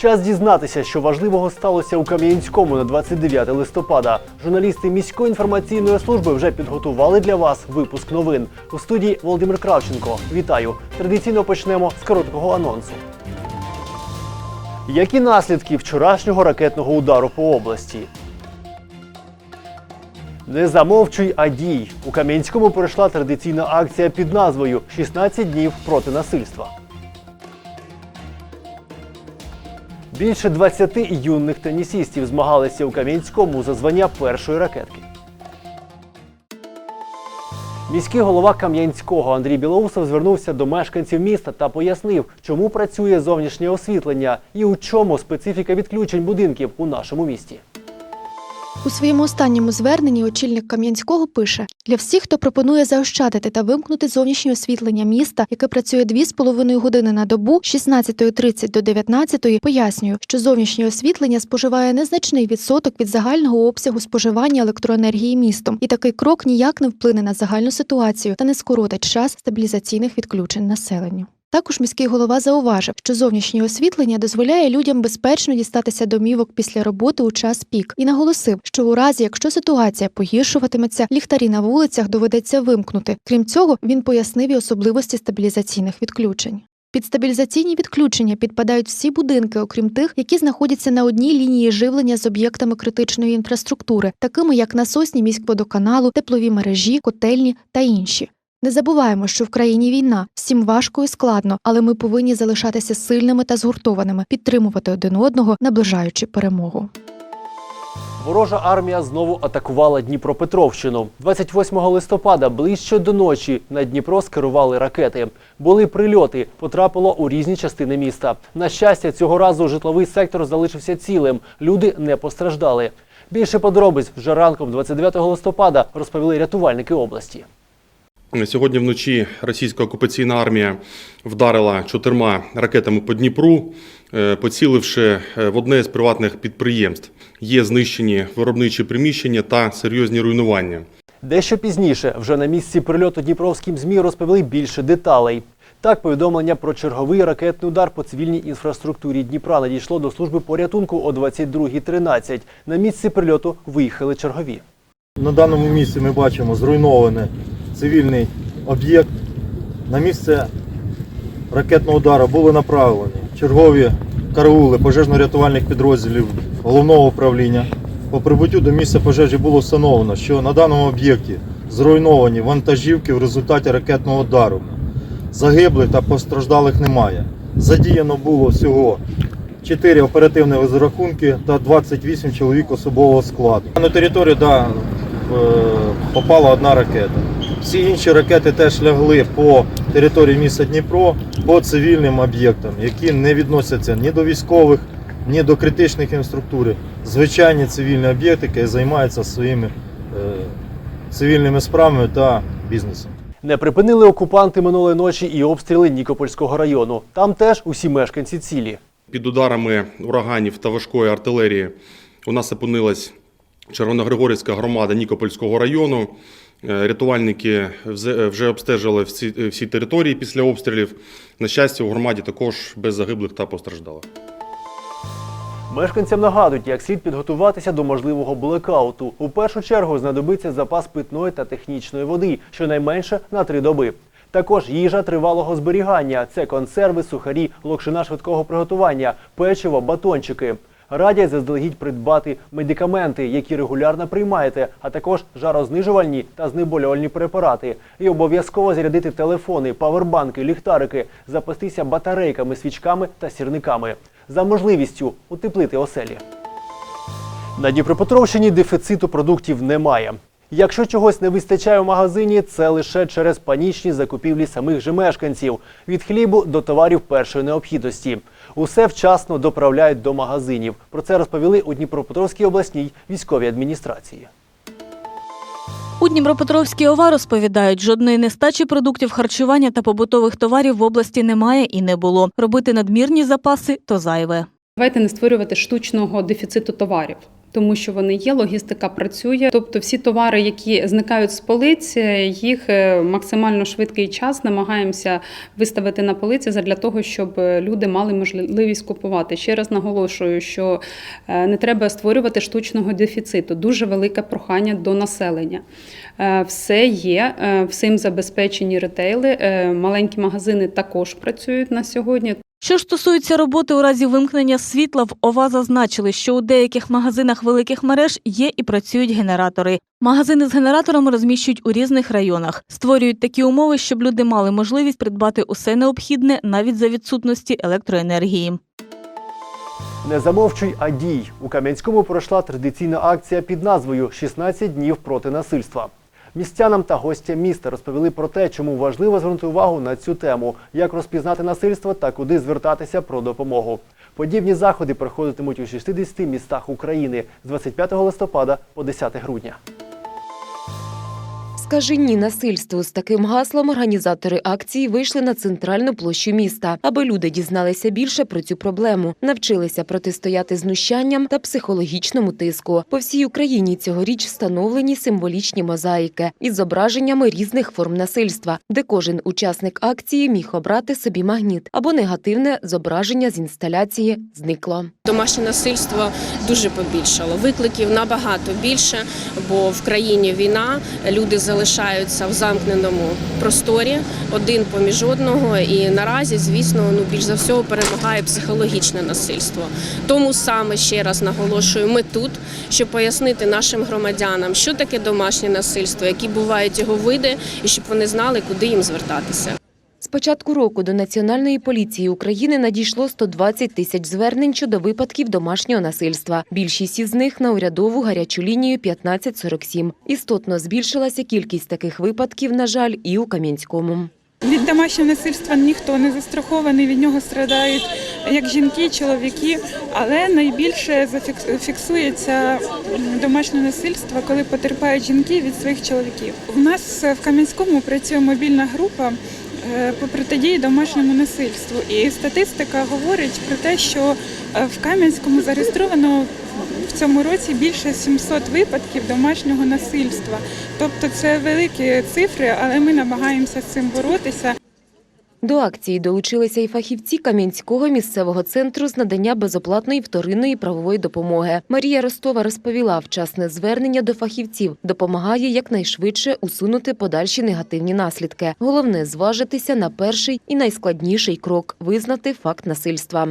Час дізнатися, що важливого сталося у Кам'янському на 29 листопада. Журналісти міської інформаційної служби вже підготували для вас випуск новин. У студії Володимир Кравченко. Вітаю! Традиційно почнемо з короткого анонсу. Які наслідки вчорашнього ракетного удару по області? Не замовчуй, а дій. У Кам'янському пройшла традиційна акція під назвою «16 днів проти насильства. Більше 20 юних тенісістів змагалися у Кам'янському за звання першої ракетки. Міський голова Кам'янського Андрій Білоусов звернувся до мешканців міста та пояснив, чому працює зовнішнє освітлення і у чому специфіка відключень будинків у нашому місті. У своєму останньому зверненні очільник Кам'янського пише: для всіх, хто пропонує заощадити та вимкнути зовнішнє освітлення міста, яке працює 2,5 години на добу з 16.30 до 19.00, пояснюю, що зовнішнє освітлення споживає незначний відсоток від загального обсягу споживання електроенергії містом, і такий крок ніяк не вплине на загальну ситуацію та не скоротить час стабілізаційних відключень населенню. Також міський голова зауважив, що зовнішнє освітлення дозволяє людям безпечно дістатися домівок після роботи у час пік, і наголосив, що у разі, якщо ситуація погіршуватиметься, ліхтарі на вулицях доведеться вимкнути. Крім цього, він пояснив і особливості стабілізаційних відключень. Під стабілізаційні відключення підпадають всі будинки, окрім тих, які знаходяться на одній лінії живлення з об'єктами критичної інфраструктури, такими як насосні міськводоканалу, теплові мережі, котельні та інші. Не забуваємо, що в країні війна, всім важко і складно, але ми повинні залишатися сильними та згуртованими, підтримувати один одного, наближаючи перемогу. Ворожа армія знову атакувала Дніпропетровщину. 28 листопада ближче до ночі на Дніпро скерували ракети. Були прильоти, потрапило у різні частини міста. На щастя, цього разу житловий сектор залишився цілим. Люди не постраждали. Більше подробиць вже ранком 29 листопада розповіли рятувальники області. Сьогодні вночі російська окупаційна армія вдарила чотирма ракетами по Дніпру, е, поціливши е, в одне з приватних підприємств. Є знищені виробничі приміщення та серйозні руйнування. Дещо пізніше, вже на місці прильоту Дніпровським ЗМІ розповіли більше деталей. Так, повідомлення про черговий ракетний удар по цивільній інфраструктурі Дніпра надійшло до служби порятунку о 22.13. На місці прильоту виїхали чергові. На даному місці ми бачимо зруйнований цивільний об'єкт. На місце ракетного удару були направлені чергові караули пожежно-рятувальних підрозділів головного управління. По прибуттю до місця пожежі було встановлено, що на даному об'єкті зруйновані вантажівки в результаті ракетного удару. Загиблих та постраждалих немає. Задіяно було всього 4 оперативні розрахунки та 28 чоловік особового складу. На територію да, е, попала одна ракета. Всі інші ракети теж лягли по території міста Дніпро по цивільним об'єктам, які не відносяться ні до військових, ні до критичних інфраструктури. Звичайні цивільні об'єкти, які займаються своїми е, цивільними справами та бізнесом. Не припинили окупанти минулої ночі і обстріли Нікопольського району. Там теж усі мешканці цілі. Під ударами ураганів та важкої артилерії у нас опинилась Червоногригорівська громада Нікопольського району. Е, Рятувальники взе- вже обстежили всі, всі території після обстрілів. На щастя, у громаді також без загиблих та постраждалих. Мешканцям нагадують, як слід підготуватися до можливого блекауту. У першу чергу знадобиться запас питної та технічної води, щонайменше на три доби. Також їжа тривалого зберігання це консерви, сухарі, локшина швидкого приготування, печиво, батончики. Радять заздалегідь придбати медикаменти, які регулярно приймаєте, а також жарознижувальні та знеболювальні препарати. І обов'язково зарядити телефони, павербанки, ліхтарики, запастися батарейками, свічками та сірниками. За можливістю утеплити оселі. На Дніпропетровщині дефіциту продуктів немає. Якщо чогось не вистачає в магазині, це лише через панічні закупівлі самих же мешканців від хлібу до товарів першої необхідності. Усе вчасно доправляють до магазинів. Про це розповіли у Дніпропетровській обласній військовій адміністрації. У Дніпропетровській ОВА розповідають, жодної нестачі продуктів харчування та побутових товарів в області немає і не було. Робити надмірні запаси то зайве. Давайте не створювати штучного дефіциту товарів. Тому що вони є, логістика працює. Тобто, всі товари, які зникають з полиць, їх е, максимально швидкий час намагаємося виставити на полиці для того, щоб люди мали можливість купувати. Ще раз наголошую, що е, не треба створювати штучного дефіциту. Дуже велике прохання до населення. Е, Все є, е, всім забезпечені ретейли. Е, Маленькі магазини також працюють на сьогодні. Що стосується роботи у разі вимкнення світла, в ОВА зазначили, що у деяких магазинах великих мереж є і працюють генератори. Магазини з генераторами розміщують у різних районах, створюють такі умови, щоб люди мали можливість придбати усе необхідне навіть за відсутності електроенергії. Не замовчуй, а дій. У Кам'янському пройшла традиційна акція під назвою «16 днів проти насильства. Містянам та гостям міста розповіли про те, чому важливо звернути увагу на цю тему, як розпізнати насильство та куди звертатися про допомогу. Подібні заходи проходитимуть у 60 містах України з 25 листопада по 10 грудня. Скажи ні насильству з таким гаслом організатори акції вийшли на центральну площу міста, аби люди дізналися більше про цю проблему, навчилися протистояти знущанням та психологічному тиску. По всій Україні цьогоріч встановлені символічні мозаїки із зображеннями різних форм насильства, де кожен учасник акції міг обрати собі магніт або негативне зображення з інсталяції зникло. Домашнє насильство дуже побільшало. Викликів набагато більше, бо в країні війна люди залишаються в замкненому просторі один поміж одного. І наразі, звісно, ну більш за всього перемагає психологічне насильство. Тому саме ще раз наголошую, ми тут, щоб пояснити нашим громадянам, що таке домашнє насильство, які бувають його види, і щоб вони знали, куди їм звертатися. Початку року до Національної поліції України надійшло 120 тисяч звернень щодо випадків домашнього насильства. Більшість із них на урядову гарячу лінію 1547. Істотно збільшилася кількість таких випадків, на жаль, і у Кам'янському. Від домашнього насильства ніхто не застрахований, від нього страдають як жінки, чоловіки, але найбільше фіксується домашнє насильство, коли потерпають жінки від своїх чоловіків. У нас в Кам'янському працює мобільна група по протидії домашньому насильству. І статистика говорить про те, що е, в Кам'янському зареєстровано в цьому році більше 700 випадків домашнього насильства. Тобто це великі цифри, але ми намагаємося з цим боротися. До акції долучилися і фахівці Кам'янського місцевого центру з надання безоплатної вторинної правової допомоги. Марія Ростова розповіла, вчасне звернення до фахівців допомагає якнайшвидше усунути подальші негативні наслідки. Головне зважитися на перший і найскладніший крок визнати факт насильства.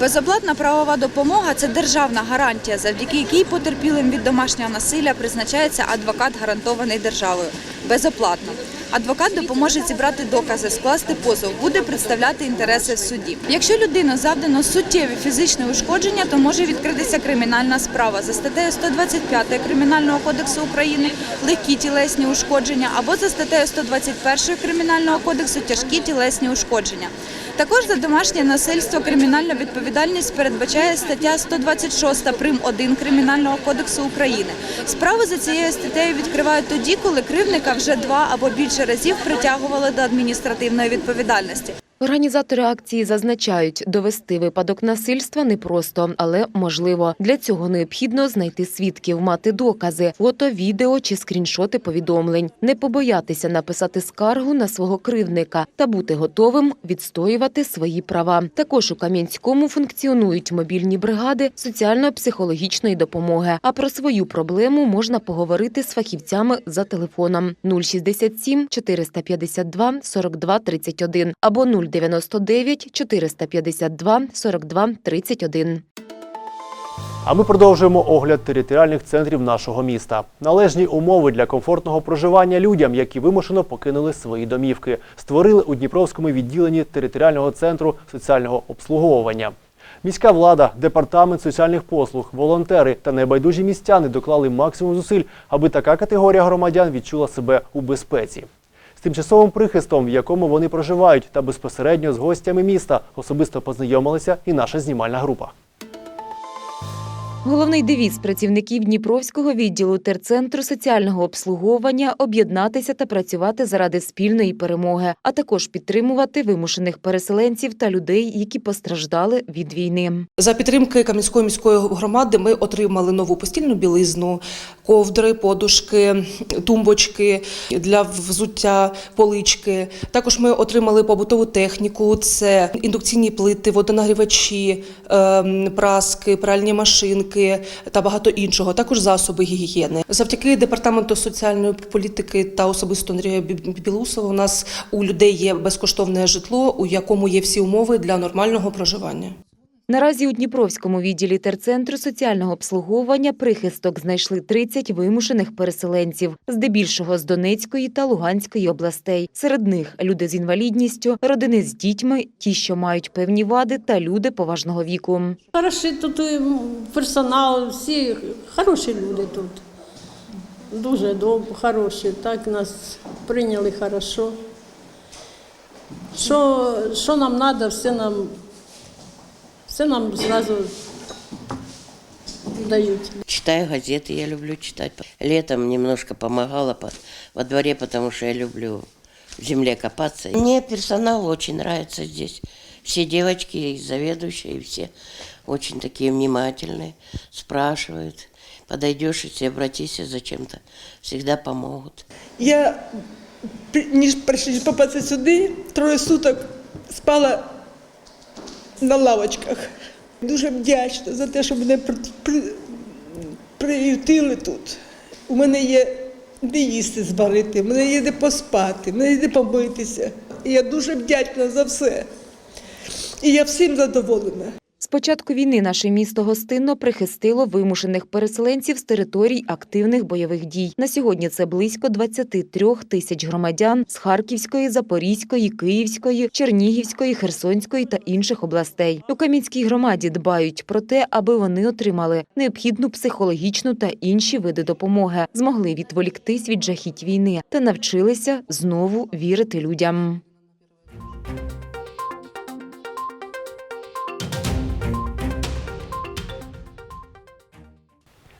Безоплатна правова допомога це державна гарантія, завдяки якій потерпілим від домашнього насилля призначається адвокат, гарантований державою. Безоплатно. Адвокат допоможе зібрати докази, скласти позов, буде представляти інтереси в суді. Якщо людину завдано суттєві фізичне ушкодження, то може відкритися кримінальна справа за статтею 125 Кримінального кодексу України легкі тілесні ушкодження або за статтею 121 Кримінального кодексу тяжкі тілесні ушкодження. Також за домашнє насильство кримінальна відповідальність передбачає стаття 126 прим. 1 Кримінального кодексу України. Справи за цією статтею відкривають тоді, коли кривника вже два або більше разів притягували до адміністративної відповідальності. Організатори акції зазначають, довести випадок насильства непросто, але можливо. Для цього необхідно знайти свідків, мати докази, фото, відео чи скріншоти повідомлень, не побоятися написати скаргу на свого кривдника та бути готовим відстоювати свої права. Також у Кам'янському функціонують мобільні бригади соціально-психологічної допомоги. А про свою проблему можна поговорити з фахівцями за телефоном 067 452 42 31 або 099 452 42 31. А ми продовжуємо огляд територіальних центрів нашого міста. Належні умови для комфортного проживання людям, які вимушено покинули свої домівки, створили у Дніпровському відділенні територіального центру соціального обслуговування. Міська влада, департамент соціальних послуг, волонтери та небайдужі містяни доклали максимум зусиль, аби така категорія громадян відчула себе у безпеці. З тимчасовим прихистом, в якому вони проживають, та безпосередньо з гостями міста особисто познайомилася і наша знімальна група. Головний девіз працівників Дніпровського відділу терцентру соціального обслуговування об'єднатися та працювати заради спільної перемоги, а також підтримувати вимушених переселенців та людей, які постраждали від війни. За підтримки Кам'янської міської громади ми отримали нову постільну білизну, ковдри, подушки, тумбочки для взуття, полички. Також ми отримали побутову техніку: це індукційні плити, водонагрівачі, ем, праски, пральні машинки та багато іншого. Також засоби гігієни. Завдяки департаменту соціальної політики та особисто Андрія Бі- Білусова у нас у людей є безкоштовне житло, у якому є всі умови для нормального проживання. Наразі у Дніпровському відділі терцентру соціального обслуговування прихисток знайшли 30 вимушених переселенців, здебільшого з Донецької та Луганської областей. Серед них люди з інвалідністю, родини з дітьми, ті, що мають певні вади, та люди поважного віку. Хороший тут персонал, всі хороші люди тут. Дуже добре, хороші. Так нас прийняли хорошо. Що, що нам треба, все нам, все нам зразу дають. Читаю газеты, я люблю читать. Летом немножко помогала по- во дворе, потому что я люблю в земле копаться. Мне персонал очень нравится здесь. Все девочки, и заведующие, и все очень такие внимательные, спрашивают. Подойдешь, если обратись зачем-то, всегда помогут. Я, ніж прийшли попасти сюди, троє суток спала на лавочках. Дуже вдячна за те, що мене при, при, приютили тут. У мене є де їсти зварити, у мене є де поспати, у мене є де побитися. І я дуже вдячна за все. І я всім задоволена. Початку війни наше місто гостинно прихистило вимушених переселенців з територій активних бойових дій. На сьогодні це близько 23 тисяч громадян з Харківської, Запорізької, Київської, Чернігівської, Херсонської та інших областей. У Кам'янській громаді дбають про те, аби вони отримали необхідну психологічну та інші види допомоги, змогли відволіктись від жахіть війни та навчилися знову вірити людям.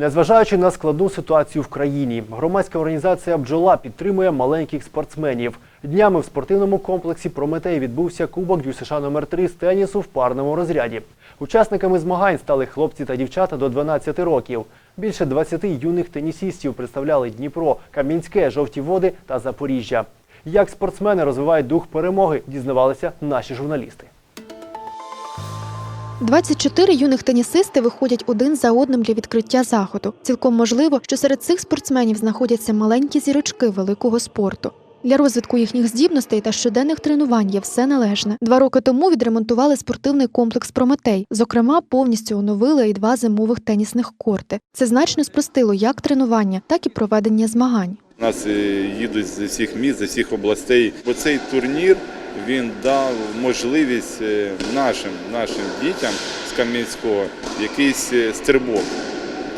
Незважаючи на складну ситуацію в країні, громадська організація Бджола підтримує маленьких спортсменів. Днями в спортивному комплексі Прометей відбувся Кубок ДЮСШ номер 3 з тенісу в парному розряді. Учасниками змагань стали хлопці та дівчата до 12 років. Більше 20 юних тенісістів представляли Дніпро, Кам'янське, Жовті Води та Запоріжжя. Як спортсмени розвивають дух перемоги, дізнавалися наші журналісти. 24 юних тенісисти виходять один за одним для відкриття заходу. Цілком можливо, що серед цих спортсменів знаходяться маленькі зірочки великого спорту. Для розвитку їхніх здібностей та щоденних тренувань є все належне. Два роки тому відремонтували спортивний комплекс Прометей. Зокрема, повністю оновили і два зимових тенісних корти. Це значно спростило як тренування, так і проведення змагань. Нас е, їдуть з усіх міст, з усіх областей. Бо цей турнір він дав можливість е, нашим, нашим дітям з Кам'янського якийсь е, стрибок.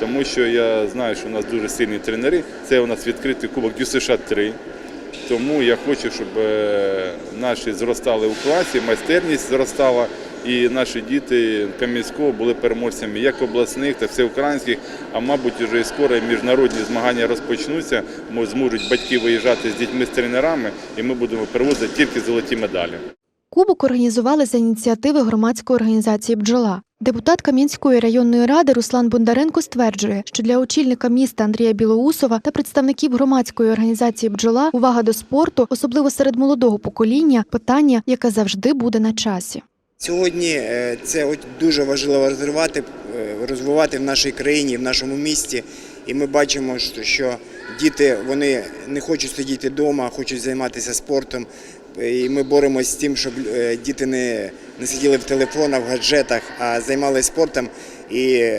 Тому що я знаю, що у нас дуже сильні тренери. Це у нас відкритий кубок ДЮСШ 3. Тому я хочу, щоб е, наші зростали у класі, майстерність зростала, і наші діти Кам'янського були переможцями як обласних, так і всеукраїнських. А мабуть, вже і скоро міжнародні змагання розпочнуться. Мо- Зможуть батьки виїжджати з дітьми з тренерами, і ми будемо привозити тільки золоті медалі. Кубок організували за ініціативи громадської організації Бджола. Депутат Кам'янської районної ради Руслан Бондаренко стверджує, що для очільника міста Андрія Білоусова та представників громадської організації Бджола увага до спорту, особливо серед молодого покоління, питання, яке завжди буде на часі. Сьогодні е, це дуже важливо розвивати, е, розвивати в нашій країні, в нашому місті. І ми бачимо, що- діти вони не хочуть сидіти вдома, хочуть займатися спортом. І ми боремося з тим, щоб е, діти не, не сиділи в телефонах, в гаджетах, а займалися спортом і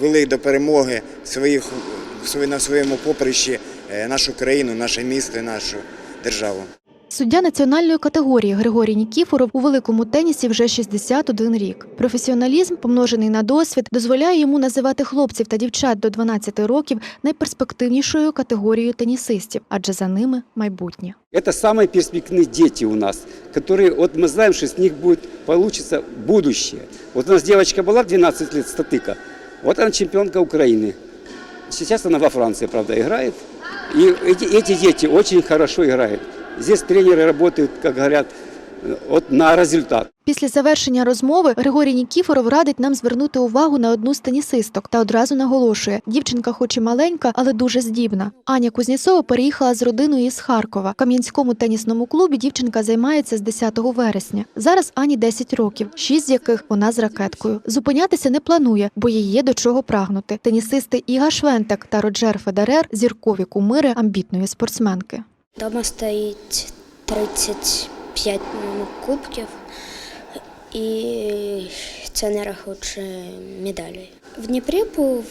вели до перемоги своїх, на своєму поприщі нашу країну, наше місто нашу державу. Суддя національної категорії Григорій Нікіфоров у великому тенісі вже 61 рік. Професіоналізм, помножений на досвід, дозволяє йому називати хлопців та дівчат до 12 років найперспективнішою категорією тенісистів, адже за ними майбутнє. Это самые перспективные дети у нас, которые, вот мы знаем, что с них будет получится будущее. Вот у нас девочка была 12 лет, статыка, Вот она чемпионка Украины. Сейчас она во Франции, правда, играет. И эти, эти дети очень хорошо играют. Здесь тренеры работают, как говорят, вот на результат. Після завершення розмови Григорій Нікіфоров радить нам звернути увагу на одну з тенісисток та одразу наголошує: дівчинка, хоч і маленька, але дуже здібна. Аня Кузнєцова переїхала з родиною із Харкова. В Кам'янському тенісному клубі дівчинка займається з 10 вересня. Зараз Ані 10 років, 6 з яких вона з ракеткою. Зупинятися не планує, бо їй є до чого прагнути. Тенісисти Іга Швентек та Роджер Федерер зіркові кумири амбітної спортсменки. Дома стоїть 35 кубків, і це не рахуючи медалі. В Дніпрі був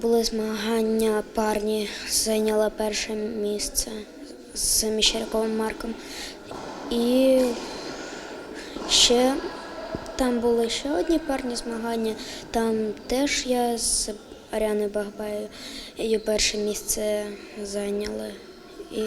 були змагання парні, зайняла перше місце з Міщеряковим Марком. І ще там були ще одні парні змагання. Там теж я з Аріаною Багбаєю перше місце зайняли. І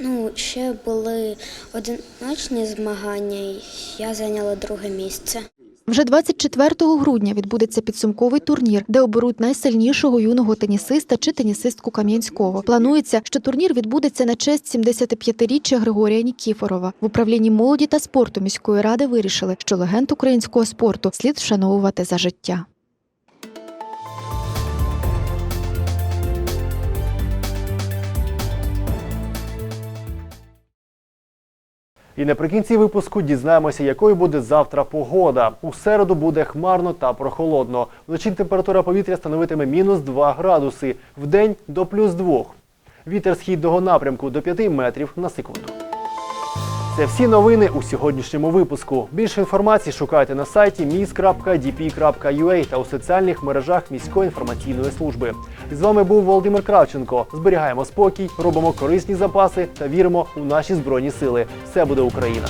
ну, ще були одиночні змагання, і я зайняла друге місце. Вже 24 грудня відбудеться підсумковий турнір, де оберуть найсильнішого юного тенісиста чи тенісистку Кам'янського. Планується, що турнір відбудеться на честь 75-річчя Григорія Нікіфорова. В управлінні молоді та спорту міської ради вирішили, що легенд українського спорту слід вшановувати за життя. І наприкінці випуску дізнаємося, якою буде завтра погода. У середу буде хмарно та прохолодно. Вночі температура повітря становитиме мінус 2 градуси, вдень до плюс 2. Вітер східного напрямку до 5 метрів на секунду. Це всі новини у сьогоднішньому випуску. Більше інформації шукайте на сайті mis.dp.ua та у соціальних мережах міської інформаційної служби. З вами був Володимир Кравченко. Зберігаємо спокій, робимо корисні запаси та віримо у наші збройні сили. Все буде Україна!